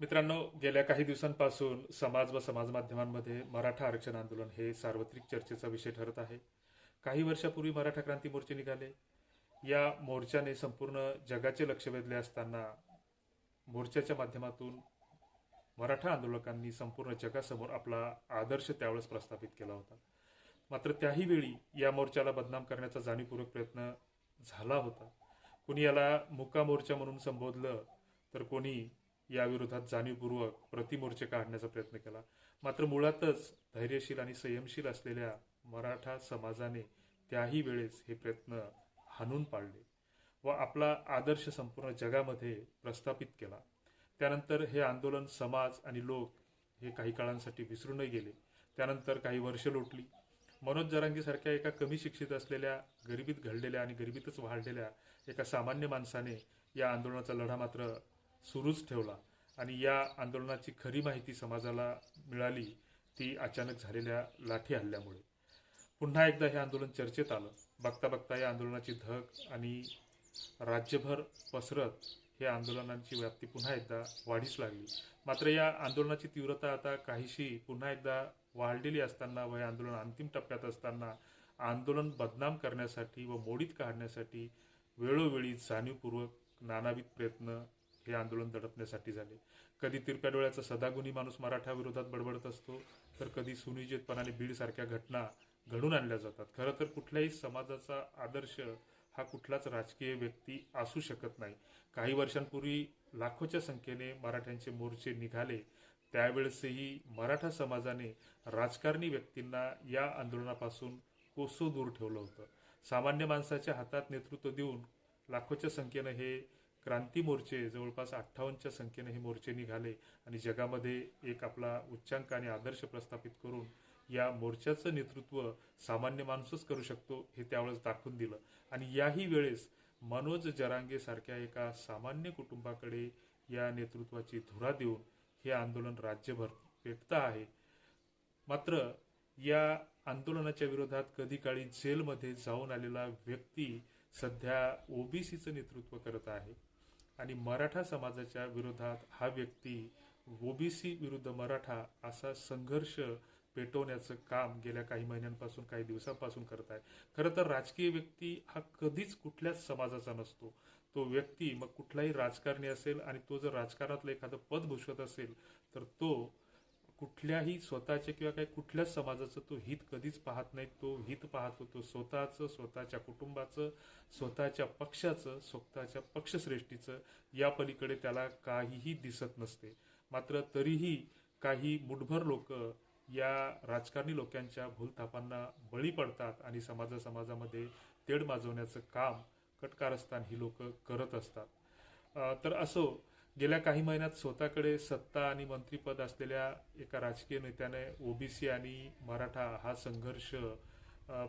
मित्रांनो गेल्या काही दिवसांपासून समाज व समाज माध्यमांमध्ये मराठा आरक्षण आंदोलन हे सार्वत्रिक चर्चेचा विषय ठरत आहे. काही वर्षापूर्वी मराठा क्रांती मोर्चे निघाले. या मोर्चाने संपूर्ण जगाचे लक्ष वेधले असताना मोर्चाच्या माध्यमातून मराठा आंदोलकांनी संपूर्ण जगासमोर आपला आदर्श त्यावेळेस प्रस्थापित केला होता. मात्र त्याही वेळी या मोर्चाला बदनाम करण्याचा जाणीवपूर्वक प्रयत्न झाला होता. कुणी याला मुका मोर्चा म्हणून संबोधलं तर कोणी याविरोधात जाणीवपूर्वक प्रतिमोर्चे काढण्याचा प्रयत्न केला. मात्र मुळातच धैर्यशील आणि संयमशील असलेल्या मराठा समाजाने त्याही वेळेस हे प्रयत्न हाणून पाडले व आपला आदर्श संपूर्ण जगामध्ये प्रस्थापित केला. त्यानंतर हे आंदोलन समाज आणि लोक हे काही काळांसाठी विसरूनही गेले. त्यानंतर काही वर्ष लोटली. मनोज जरांगीसारख्या एका कमी शिक्षित असलेल्या गरिबीत घडलेल्या आणि गरिबीतच वाढलेल्या एका सामान्य माणसाने या आंदोलनाचा लढा मात्र सुरूच ठेवला आणि या आंदोलनाची खरी माहिती समाजाला मिळाली ती अचानक झालेल्या लाठी हल्ल्यामुळे. पुन्हा एकदा हे आंदोलन चर्चेत आलं. बघता बघता या आंदोलनाची धग आणि राज्यभर पसरत हे आंदोलनांची व्याप्ती पुन्हा एकदा वाढीस लागली. मात्र या आंदोलनाची तीव्रता आता काहीशी पुन्हा एकदा वाढलेली असताना व हे आंदोलन अंतिम टप्प्यात असताना आंदोलन बदनाम करण्यासाठी व मोडीत काढण्यासाठी वेळोवेळी जाणीवपूर्वक नानाविध प्रयत्न हे आंदोलन दडपण्यासाठी झाले. कधी तिरप्या डोळ्याचा सदागुणी माणूस मराठा विरोधात बडबडत असतो तर कधी सुनिश्चितपणाने बीडसारख्या घटना घडून आणल्या जातात. खरं तर कुठल्याही समाजाचा आदर्श हा कुठलाच राजकीय व्यक्ती असू शकत नाही. काही वर्षांपूर्वी लाखोच्या संख्येने मराठ्यांचे मोर्चे निघाले. त्यावेळेसही मराठा समाजाने राजकारणी व्यक्तींना या आंदोलनापासून कोसो दूर ठेवलं होतं. सामान्य माणसाच्या हातात नेतृत्व देऊन लाखोच्या संख्येनं हे क्रांती मोर्चे जवळपास अठ्ठावन्नच्या संख्येने हे मोर्चे निघाले आणि जगामध्ये एक आपला उच्चांक आणि आदर्श प्रस्थापित करून या मोर्चाचं नेतृत्व सामान्य माणूसच करू शकतो हे त्यावेळेस दाखवून दिलं. आणि याही वेळेस मनोज जरांगे सारख्या एका सामान्य कुटुंबाकडे या नेतृत्वाची धुरा देऊन हे आंदोलन राज्यभर पेटतं आहे. मात्र या आंदोलनाच्या विरोधात कधी काळी जेलमध्ये जाऊन आलेला व्यक्ती सध्या ओबीसीचं नेतृत्व करत आहे. आणि मराठा समाजाच्या विरोधात हा व्यक्ती ओबीसी विरुद्ध मराठा असा संघर्ष पेटवण्याचं काम गेल्या काही महिन्यांपासून काही दिवसांपासून करत आहे. खरं तर राजकीय व्यक्ती हा कधीच कुठल्याच समाजाचा नसतो. तो व्यक्ती मग कुठलाही राजकारणी असेल आणि तो जर राजकारणातलं एखादं पद भूषवत असेल तर तो कुठल्याही स्वतःच्या किंवा काही कुठल्याच समाजाचं तो हित कधीच पाहत नाही. तो हित पाहतो तो स्वतःचं स्वतःच्या कुटुंबाचं स्वतःच्या पक्षाचं स्वतःच्या पक्षश्रेष्ठीचं या पलीकडे त्याला काहीही दिसत नसते. मात्र तरीही काही मुठभर लोक या राजकारणी लोकांच्या भूलथापांना बळी पडतात आणि समाजा समाजामध्ये तेढ माजवण्याचं काम कटकारस्थान ही लोक करत असतात. तर असो गेल्या काही महिन्यात स्वतःकडे सत्ता आणि मंत्रीपद असलेल्या एका राजकीय नेत्याने ओबीसी आणि मराठा हा संघर्ष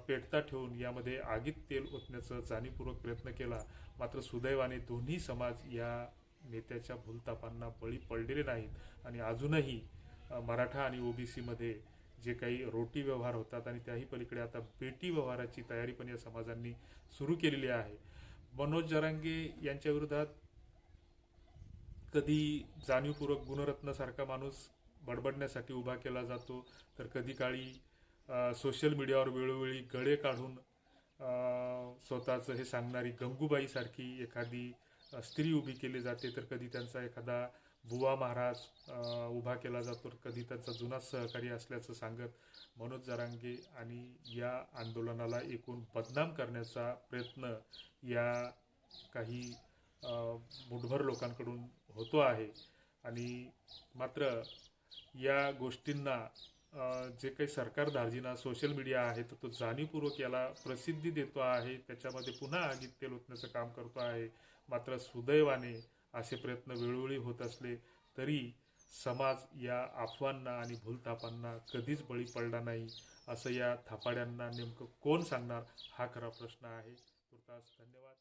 पेटता ठेवून यामध्ये आगीत तेल ओतण्याचा जाणीवपूर्वक प्रयत्न केला. मात्र सुदैवाने दोन्ही समाज या नेत्याच्या भूलतापांना बळी पडलेले नाहीत. आणि अजूनही मराठा आणि ओबीसीमध्ये जे काही रोटी व्यवहार होतात आणि त्याही पलीकडे आता बेटी व्यवहाराची तयारी पण या समाजांनी सुरू केलेली आहे. मनोज जरांगे यांच्या विरोधात कधी जाणीवपूर्वक गुणरत्नासारखा माणूस बडबडण्यासाठी उभा केला जातो तर कधी काळी सोशल मीडियावर वेळोवेळी गळे काढून स्वतःचं हे सांगणारी गंगूबाईसारखी एखादी स्त्री उभी केली जाते तर कधी त्यांचा एखादा बुवा महाराज उभा केला जातो तर कधी त्यांचा जुना सहकारी असल्याचं सांगत मनोज जरांगे आणि या आंदोलनाला एकूण बदनाम करण्याचा प्रयत्न या काही मुठभर लोकांकडून होतो आहे. आणि मात्र या गोष्टींना जे काही सरकार धार्जिना सोशल मीडिया आहे तर तो जाणीवपूर्वक याला प्रसिद्धी देतो आहे. त्याच्यामध्ये पुन्हा आगीत तेल ओतण्याचं काम करतो आहे. मात्र सुदैवाने असे प्रयत्न वेळोवेळी होत असले तरी समाज या अफवांना आणि भूलथापांना कधीच बळी पडला नाही असं या थापाड्यांना नेमकं कोण सांगणार हा खरा प्रश्न आहे. तुर्तास धन्यवाद.